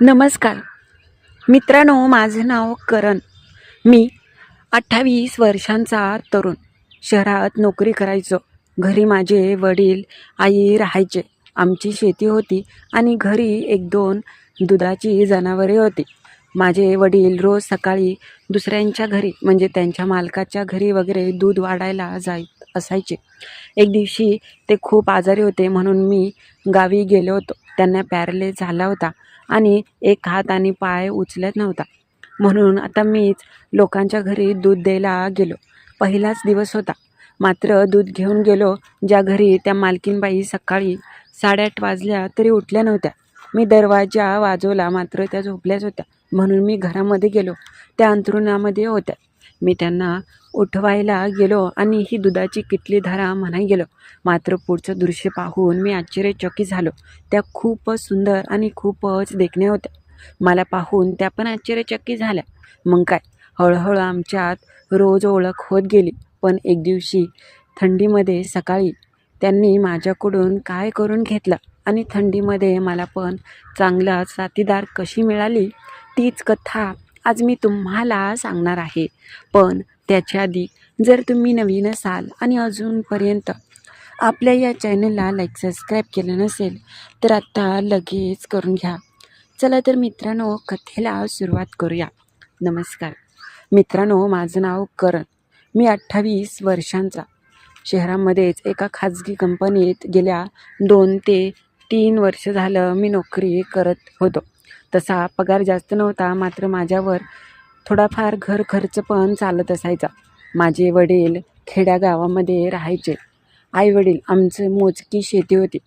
नमस्कार. मित्रांनो माझं नाव करण. मी अठ्ठावीस वर्षांचा तरुण. शहरात नोकरी करायचो. घरी माझे वडील आई राहायचे. आमची शेती होती आणि घरी एक दोन दुधाची जनावरे होती. माझे वडील रोज सकाळी दुसऱ्यांच्या घरी म्हणजे त्यांच्या मालकाच्या घरी वगैरे दूध वाढायला जाय असायचे. एक दिवशी ते खूप आजारी होते म्हणून मी गावी गेलो होतो. त्यांना पॅरलेस झाला होता. आणि एक हात आणि पाय उचलत नव्हता. म्हणून आता मीच लोकांच्या घरी दूध द्यायला गेलो. पहिलाच दिवस होता. मात्र दूध घेऊन गेलो ज्या घरी त्या मालकीनबाई सकाळी साडेआठ वाजल्या तरी उठल्या नव्हत्या. मी दरवाजा वाजवला मात्र त्या झोपल्याच होत्या. म्हणून मी घरामध्ये गेलो. त्या अंथरुणामध्ये होत्या. मी त्यांना उठवायला गेलो आणि ही दुधाची किटली धरा म्हणाय गेलो. मात्र पुढचं दृश्य पाहून मी आश्चर्यचकित झालो. त्या खूपच सुंदर आणि खूपच देखण्या होत्या. मला पाहून त्या पण आश्चर्यचकित झाल्या. मग काय? हळूहळू आमच्यात रोज ओळख होत गेली. पण एक दिवशी थंडीमध्ये सकाळी त्यांनी माझ्याकडून काय करून घेतलं? आणि थंडीमध्ये मला पण चांगला साथीदार कशी मिळाली? तीच कथा आज मी तुम्हाला सांगणार आहे. पण त्याच्या आधी जर तुम्ही नवीन असाल आणि अजूनपर्यंत आपल्या या चॅनलला लाईक सबस्क्राईब केलं नसेल तर आत्ता लगेच करून घ्या. चला तर मित्रांनो कथेला सुरुवात करूया. नमस्कार. मित्रांनो माझं नाव करण. मी अठ्ठावीस वर्षांचा. शहरामध्येच एका खाजगी कंपनीत गेल्या दोन ते तीन वर्ष झालं मी नोकरी करत होतो. तसा पगार जास्त नव्हता मात्र माझ्यावर थोडाफार घर खर्च पण चालत असायचा. माझे वडील खेड्या गावामध्ये राहायचे. आई वडील आमचं मोजकी शेती होती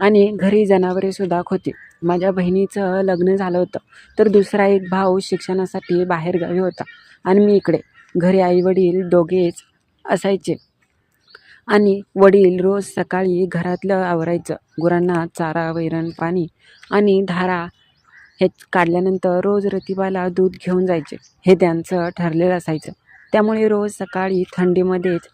आणि घरी जनावरेसुद्धा होती. माझ्या बहिणीचं लग्न झालं होतं तर दुसरा एक भाऊ शिक्षणासाठी बाहेरगावी होता आणि मी इकडे. घरी आई वडील दोघेच असायचे. आणि वडील रोज सकाळी घरातलं आवरायचं. गुरांना चारा वैरण पाणी आणि धारा हे काढल्यानंतर रोज रतिबाला दूध घेऊन जायचे. हे त्यांचं ठरलेलं असायचं. त्यामुळे रोज सकाळी थंडीमध्येच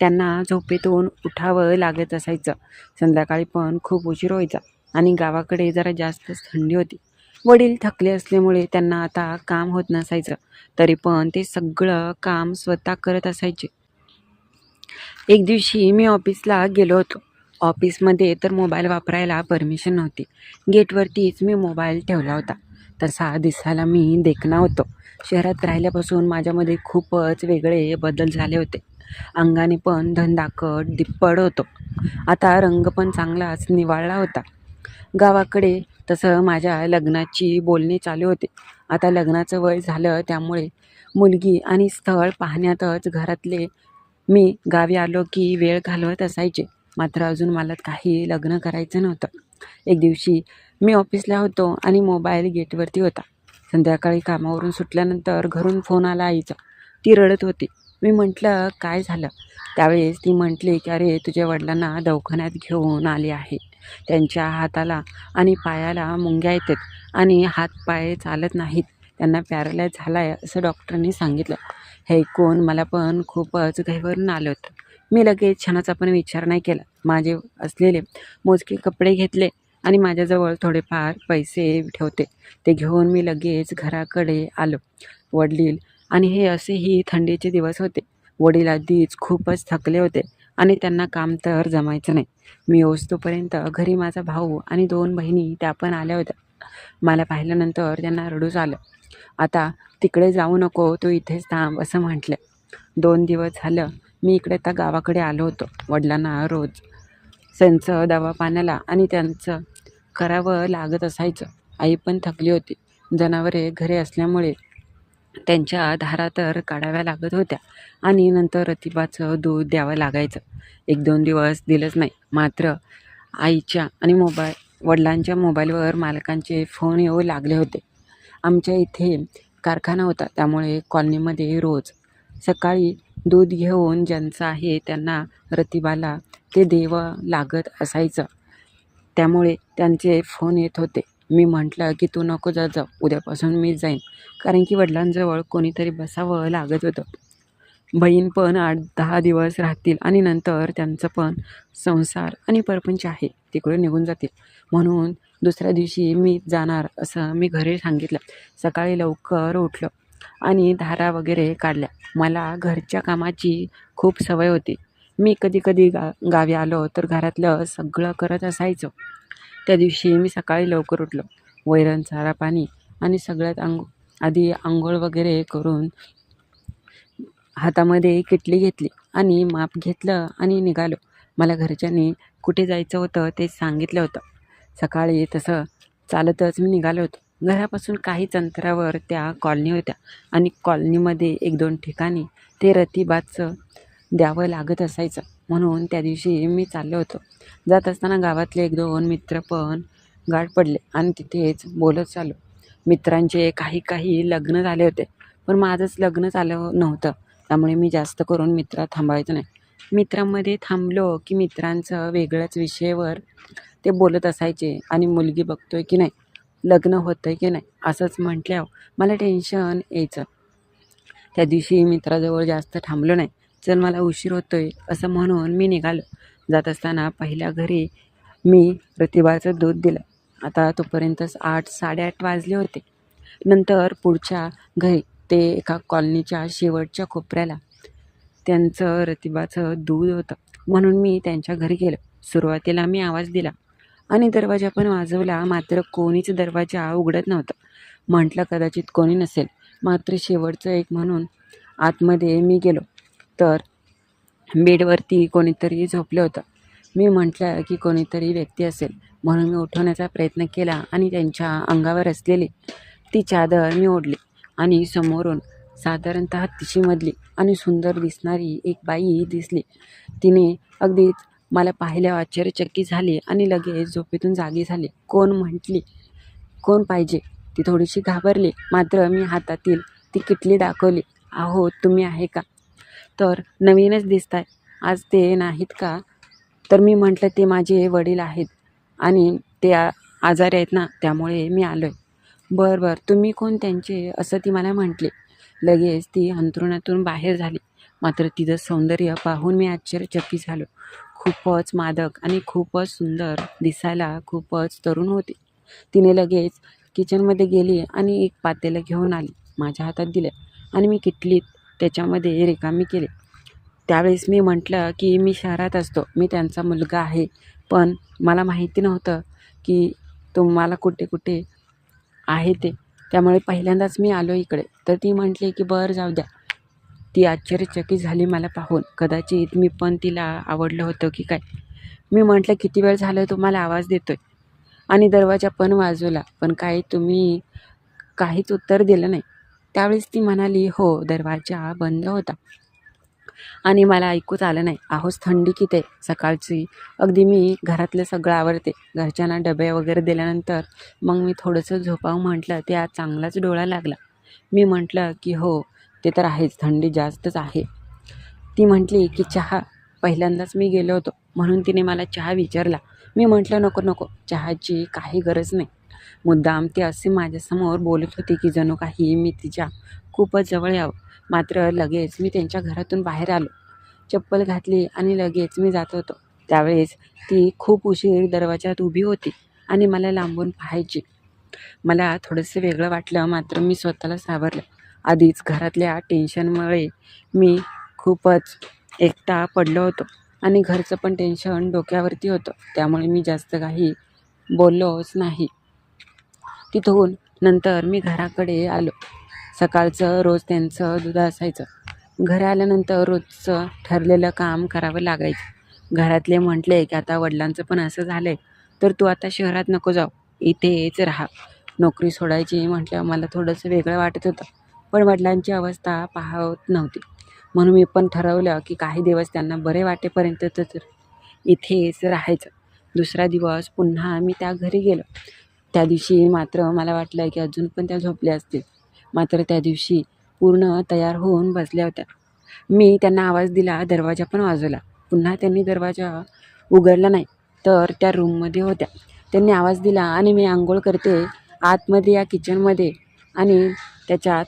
त्यांना झोपेतून उठावं लागत असायचं. संध्याकाळी पण खूप उशीर व्हायचा आणि गावाकडे जरा जास्तच थंडी होती. वडील थकले असल्यामुळे त्यांना आता काम होत नसायचं. तरी पण ते सगळं काम स्वतः करत असायचे. एक दिवशी मी ऑफिसला गेलो होतो. ऑफिसमध्ये तर मोबाईल वापरायला परमिशन नव्हती. गेटवरतीच मी मोबाईल ठेवला होता. तसा दिसायला मी देखणा होतो. शहरात राहिल्यापासून माझ्यामध्ये खूपच वेगळे बदल झाले होते. अंगाने पण धंदाकट दिप्पड होतो. आता रंग पण चांगलाच निवाळला होता. गावाकडे तसं माझ्या लग्नाची बोलणी चालू होते. आता लग्नाचं वय झालं त्यामुळे मुलगी आणि स्थळ पाहण्यातच घरातले मी गावी आलो की वेळ घालवत असायचे. मात्र अजून मला काही लग्न करायचं नव्हतं. एक दिवशी मी ऑफिसला होतो आणि मोबाईल गेटवरती होता. संध्याकाळी कामावरून सुटल्यानंतर घरून फोन आला आईचा. ती रडत होती. मी म्हटलं काय झालं? त्यावेळेस ती म्हटली की अरे तुझ्या वडिलांना दवाखान्यात घेऊन आले आहे. त्यांच्या हाताला आणि पायाला मुंग्या येतात आणि हातपाय चालत नाहीत. त्यांना पॅरालाइज झाला आहे असं डॉक्टरांनी सांगितलं. हे ऐकून मला पण खूपच घाईवरून आलं होतं. मी लगेच क्षणाचा पण विचार नाही केला. माझे असलेले मोजके कपडे घेतले आणि माझ्याजवळ थोडेफार पैसे ठेवते. ते घेऊन मी लगेच घराकडे आलो. वडील आणि हे असेही थंडीचे दिवस होते. वडील आधीच खूपच थकले होते आणि त्यांना काम तर जमायचं नाही. मी ओसतोपर्यंत घरी माझा भाऊ आणि दोन बहिणी त्या पण आल्या होत्या. मला पाहिल्यानंतर त्यांना रडूच आलं. आता तिकडे जाऊ नको तू इथेच थांब असं म्हटलं. दोन दिवस झालं मी इकडे आता गावाकडे आलो होतो. वडिलांना रोज त्यांचं दवा पाण्याला आणि त्यांचं करावं लागत असायचं. आई पण थकली होती. जनावरे घरे असल्यामुळे त्यांच्या धारा तर काढाव्या लागत होत्या आणि नंतर रतिबाचं दूध द्यावं लागायचं. एक दोन दिवस दिलंच नाही. मात्र आईच्या आणि मोबाईल वडिलांच्या मोबाईलवर मालकांचे फोन येऊ लागले होते. आमच्या इथे कारखाना होता. त्यामुळे कॉलनीमध्ये रोज सकाळी दूध घेऊन ज्यांचं आहे त्यांना रतिबाला ते देव लागत असायचं. त्यामुळे त्यांचे फोन येत होते. मी म्हटलं की तू नको जा जाऊ. उद्यापासून मी जाईन. कारण की वडिलांजवळ कोणीतरी बसावं लागत होतं. बहीण पण आठ दहा दिवस राहतील आणि नंतर त्यांचं पण संसार आणि परपंच आहे. तिकडे निघून जातील. म्हणून दुसऱ्या दिवशी मी जाणार असं मी घरी सांगितलं. सकाळी लवकर उठलं. आणि धारा वगैरे काढल्या. मला घरच्या कामाची खूप सवय होती. मी कधी कधी गा गावी आलो तर घरातलं सगळं करत असायचो. त्या दिवशी मी सकाळी लवकर उठलो. वैरण चारा पाणी आणि सगळ्यात अंग आधी आंघोळ वगैरे करून हातामध्ये किटली घेतली आणि माप घेतलं आणि निघालो. मला घरच्यांनी कुठे जायचं होतं ते सांगितलं होतं. सकाळी तसं चालतच मी निघालो होतो. घरापासून काहीच अंतरावर त्या कॉलनी होत्या. आणि कॉलनीमध्ये एक दोन ठिकाणी ते रतिबाचं द्यावं लागत असायचं. म्हणून त्या दिवशी मी चाललो होतो. जात असताना गावातले एक दोन मित्र पण गाठ पडले आणि तिथेच बोलत चाललो. मित्रांचे काही काही लग्न झाले होते पण माझंच लग्न झालं नव्हतं. त्यामुळे मी जास्त करून मित्र थांबायचं नाही. मित्रांमध्ये थांबलो की मित्रांचं वेगळ्याच विषयावर ते बोलत असायचे आणि मुलगी बघतोय की नाही. लग्न होतं आहे की नाही असंच म्हटल्यावर मला टेन्शन यायचं. त्या दिवशी मित्राजवळ जास्त थांबलो नाही. चल मला उशीर होतो आहे असं म्हणून मी निघालो. जात असताना पहिल्या घरी मी प्रतिभाचं दूध दिलं. आता तोपर्यंतच आठ साडेआठ वाजले होते. नंतर पुढच्या घरी ते एका कॉलनीच्या शेवटच्या कोपऱ्याला त्यांचं रतिबाचं दूध होतं म्हणून मी त्यांच्या घरी गेलो. सुरुवातीला मी आवाज दिला. आणि दरवाजा पण वाजवला मात्र कोणीच दरवाजा उघडत नव्हता. म्हटलं कदाचित कोणी नसेल. मात्र शेवटचं एक म्हणून आतमध्ये मी गेलो. तर बेडवरती कोणीतरी झोपलं होतं. मी म्हटलं की कोणीतरी व्यक्ती असेल. म्हणून मी उठवण्याचा प्रयत्न केला आणि त्यांच्या अंगावर असलेली ती चादर मी ओढली आणि समोरून साधारणतः तिशीमधली आणि सुंदर दिसणारी एक बाई दिसली. तिने अगदीच मला पाहिल्यावर आश्चर्यचक्की झाली आणि लगेच झोपेतून जागी झाली. कोण म्हटली? कोण पाहिजे? ती थोडीशी घाबरली. मात्र मी हातातील ती किटली दाखवली. अहो तुम्ही आहे का? तर नवीनच दिसत आहे आज ते नाहीत का? तर मी म्हटलं ते माझे वडील आहेत आणि ते आ आजारी आहेत ना त्यामुळे मी आलो आहे बरं बरं. तुम्ही कोण त्यांचे? असं ती मला म्हटली. लगेच ती अंथरुणातून बाहेर झाली. मात्र तिचं सौंदर्य पाहून मी आश्चर्यचकित झालो. खूपच मादक आणि खूपच सुंदर दिसायला खूपच तरुण होती. तिने लगेच किचनमध्ये गेली आणि एक पातेलं घेऊन आली. माझ्या हातात दिलं आणि मी किटलीत त्याच्यामध्ये रिकामी केली. त्यावेळेस मी म्हटलं की मी शहरात असतो मी त्यांचा मुलगा आहे. पण मला माहिती नव्हतं की तुम्हाला कुठे कुठे आहे ते. त्यामुळे पहिल्यांदाच मी आलो इकडे. तर ती म्हटली की बरं जाऊ द्या. ती आश्चर्यचकित झाली मला पाहून. कदाचित मी पण तिला आवडलं होतं की काय? मी म्हटलं किती वेळ झालं तुम्हाला आवाज देतोय? आणि दरवाजा पण वाजवला. पण काय तुम्ही काहीच उत्तर दिलं नाही. त्यावेळेस ती म्हणाली हो दरवाजा बंद होता. आणि मला ऐकूच आलं नाही. आहोस थंडी किती आहे? सकाळची. अगदी मी घरातलं सगळं आवडते घरच्यांना डबे वगैरे दिल्यानंतर मग मी थोडंसं झोपावं म्हटलं. ते आज चांगलाच डोळा लागला. मी म्हटलं की हो ते तर आहेच थंडी जास्तच आहे. ती म्हटली की चहा पहिल्यांदाच मी गेलो होतो. म्हणून तिने मला चहा विचारला. मी म्हटलं नको नको चहाची काही गरज नाही. मुद्दाम ती असे माझ्यासमोर बोलत होती की जणू काही मी तिच्या खूपच जवळ यावं. मात्र लगेच मी त्यांच्या घरातून बाहेर आलो. चप्पल घातली आणि लगेच मी जात होतो. त्यावेळेस ती खूप उशीर दरवाजात उभी होती आणि मला लांबून पाहायची. मला थोडंसं वेगळं वाटलं मात्र मी स्वतःला सावरलं. आधीच घरातल्या टेन्शनमुळे मी खूपच एकटा पडलो होतो आणि घरचं पण टेन्शन डोक्यावरती होतं. त्यामुळे मी जास्त काही बोललोच नाही. तिथून नंतर मी घराकडे आलो. सकाळचं रोज त्यांचं दूध असायचं. घरी आल्यानंतर रोजचं ठरलेलं काम करावं लागायचं. घरातले म्हटले की आता वडिलांचं पण असं झालं आहे तर तू आता शहरात नको जाऊ. इथेच राहा. नोकरी सोडायची म्हटल्यावर मला थोडंसं वेगळं वाटत होतं. पण वडिलांची अवस्था पाहत नव्हती. म्हणून मी पण ठरवलं की काही दिवस त्यांना बरे वाटेपर्यंत तर इथेच राहायचं. दुसरा दिवस पुन्हा मी त्या घरी गेलो. त्या दिवशी मात्र मला वाटलं की अजून पण त्या झोपल्या असतील. मात्र त्या दिवशी पूर्ण तयार होऊन बसल्या होत्या. मी त्यांना आवाज दिला दरवाजा पण वाजवला. पुन्हा त्यांनी दरवाजा उघडला नाही तर त्या रूममध्ये होत्या. त्यांनी आवाज दिला आणि मी आंघोळ करते आतमध्ये या किचनमध्ये आणि त्याच्यात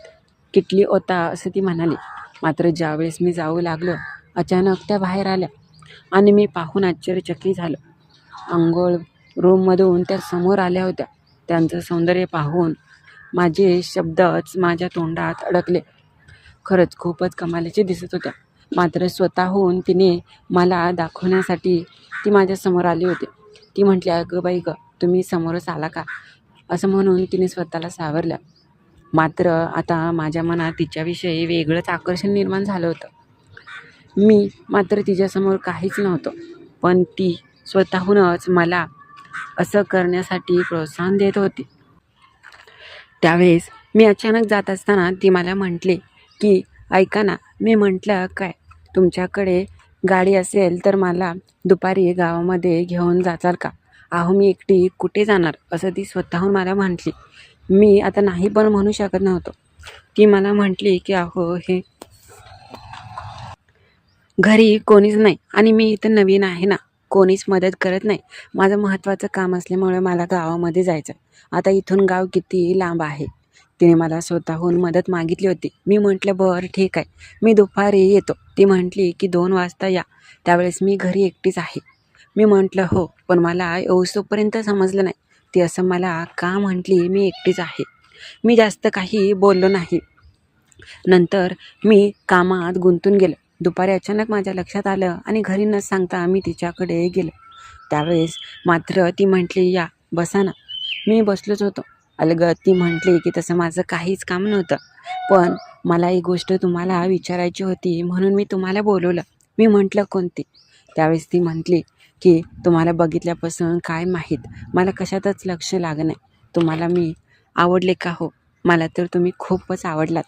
किटली होता असं ती म्हणाली. मात्र ज्यावेळेस मी जाऊ लागलो अचानक त्या बाहेर आल्या आणि मी पाहून आश्चर्यचकित झालं. आंघोळ रूममधून त्या समोर आल्या होत्या. त्यांचं सौंदर्य पाहून माझे शब्दच माझ्या तोंडात अडकले. खरंच खूपच कमालीचे दिसत होत्या. मात्र स्वतःहून तिने मला दाखवण्यासाठी ती माझ्यासमोर आली होती. ती म्हटली अगं बाई ग तुम्ही समोरच आला का? असं म्हणून तिने स्वतःला सावरलं. मात्र आता माझ्या मनात तिच्याविषयी वेगळंच आकर्षण निर्माण झालं होतं. मी मात्र तिच्यासमोर काहीच नव्हतं पण ती स्वतःहूनच मला असं करण्यासाठी प्रोत्साहन देत होती. त्यावेळेस मी अचानक जात असताना ती मला म्हटली की ऐका ना मी म्हटलं काय? तुमच्याकडे गाडी असेल तर मला दुपारी गावामध्ये घेऊन जाचाल का? अहो मी एकटी कुठे जाणार? असं ती स्वतःहून मला म्हटली. मी आता नाही पण म्हणू शकत नव्हतो. ती मला म्हटली की अहो हे घरी कोणीच नाही आणि मी इथं नवीन आहे ना. कोणीच मदत करत नाही. माझं महत्त्वाचं काम असल्यामुळे मला गावामध्ये जायचं आता इथून गाव किती लांब आहे? तिने मला स्वतःहून मदत मागितली होती. मी म्हटलं बरं ठीक आहे. मी दुपारी येतो. ती म्हटली की दोन वाजता या. त्यावेळेस मी घरी एकटीच आहे. मी म्हटलं हो पण मला येऊसोपर्यंत समजलं नाही. ती असं मला का म्हटली मी एकटीच आहे. मी जास्त काही बोललो नाही. नंतर मी कामात गुंतून गेलो. दुपारी अचानक माझ्या लक्षात आलं आणि घरी न सांगता मी तिच्याकडे गेलो. त्यावेळेस मात्र ती म्हटली या बसा ना. मी बसलोच होतो. अलग ती म्हटली की तसं माझं काहीच काम नव्हतं. पण मला ही गोष्ट तुम्हाला विचारायची होती म्हणून मी तुम्हाला बोलवलं. मी म्हटलं कोणती? त्यावेळेस ती म्हटली की तुम्हाला बघितल्यापासून काय माहीत? मला कशातच लक्ष लागणं तुम्हाला मी आवडले का हो? मला तर तुम्ही खूपच आवडलात.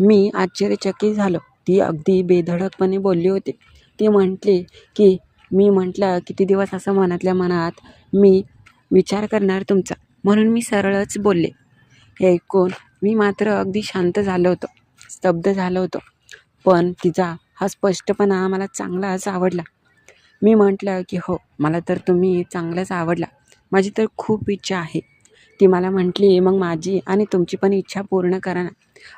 मी आश्चर्यचकित झालो. ती अगदी बेधडकपणे बोलली होती. ती म्हटली की मी म्हटलं किती दिवस असं मनातल्या मनात मी विचार करणार तुमचा? म्हणून मी सरळच बोलले. हे ऐकून मी मात्र अगदी शांत झालो होतो. स्तब्ध झालो होतो. पण तिचा हा स्पष्टपणा मला चांगलाच आवडला. मी म्हटलं की हो मला तर तुम्ही चांगलंच आवडला. माझी तर खूप इच्छा आहे. ती मला म्हटली मग माझी आणि तुमची पण इच्छा पूर्ण करा ना.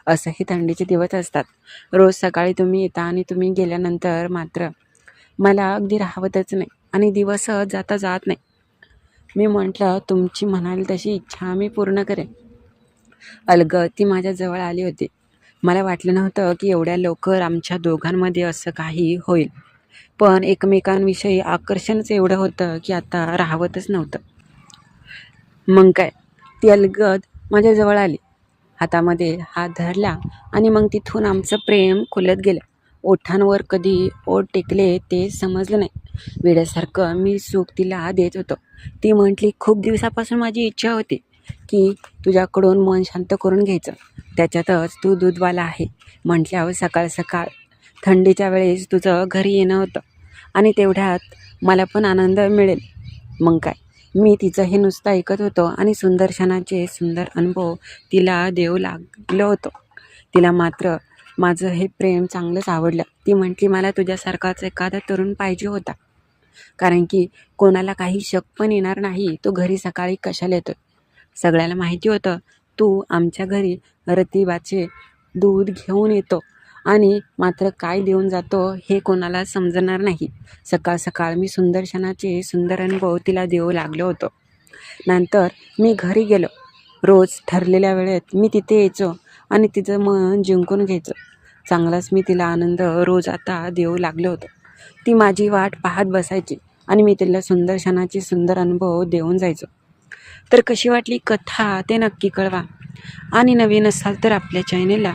असंही थंडीचे दिवस असतात. रोज सकाळी तुम्ही येता आणि तुम्ही गेल्यानंतर मात्र मला अगदी राहावतच नाही आणि दिवस जाता जात नाही. मी म्हटलं तुमची म्हणाल तशी इच्छा मी पूर्ण करेन. अलगद ती माझ्याजवळ आली होती. मला वाटलं नव्हतं की एवढ्या लवकर आमच्या दोघांमध्ये असं काही होईल. पण एकमेकांविषयी आकर्षणच एवढं होतं की आता राहवतच नव्हतं. मग काय? ती अलगद माझ्याजवळ आली. हातामध्ये हात धरला आणि मग तिथून आमचं प्रेम खुलत गेलं. ओठांवर कधी ओठ टेकले ते समजलं नाही. वेड्यासारखं मी सुख तिला देत होतो. ती म्हटली खूप दिवसापासून माझी इच्छा होती की तुझ्याकडून मन शांत करून घ्यायचं. त्याच्यातच तू दूधवाला आहे. म्हटल्यावर सकाळ सकाळ थंडीच्या वेळेस तुझं घरी येणं होतं. आणि तेवढ्यात मला पण आनंद मिळेल. मग काय? मी तिचं हे नुसतं ऐकत होतो आणि सुंदरशनाचे सुंदर अनुभव तिला देऊ लागलं होतं. तिला मात्र माझं हे प्रेम चांगलंच आवडलं. ती म्हटली मला तुझ्यासारखाच एखादा तरुण पाहिजे होता. कारण की कोणाला काही शक पण येणार नाही. तो घरी सकाळी कशाला येतो सगळ्याला माहिती होतं. तू आमच्या घरी रतिबाचे दूध घेऊन येतो. आणि मात्र काय देऊन जातो हे कोणाला समजणार नाही. सकाळ सकाळ मी सुंदरशनाचे सुंदर अनुभव तिला देऊ लागलो होतो. नंतर मी घरी गेलो. रोज ठरलेल्या वेळेत मी तिथे यायचो आणि तिचं मन जिंकून घ्यायचं. चांगलाच मी तिला आनंद रोज आता देऊ लागलो होतो. ती माझी वाट पाहत बसायची आणि मी तिला सुंदर क्षणाचे सुंदर अनुभव देऊन जायचो. तर कशी वाटली कथा ते नक्की कळवा. आणि नवीन असाल तर आपल्या चॅनेलला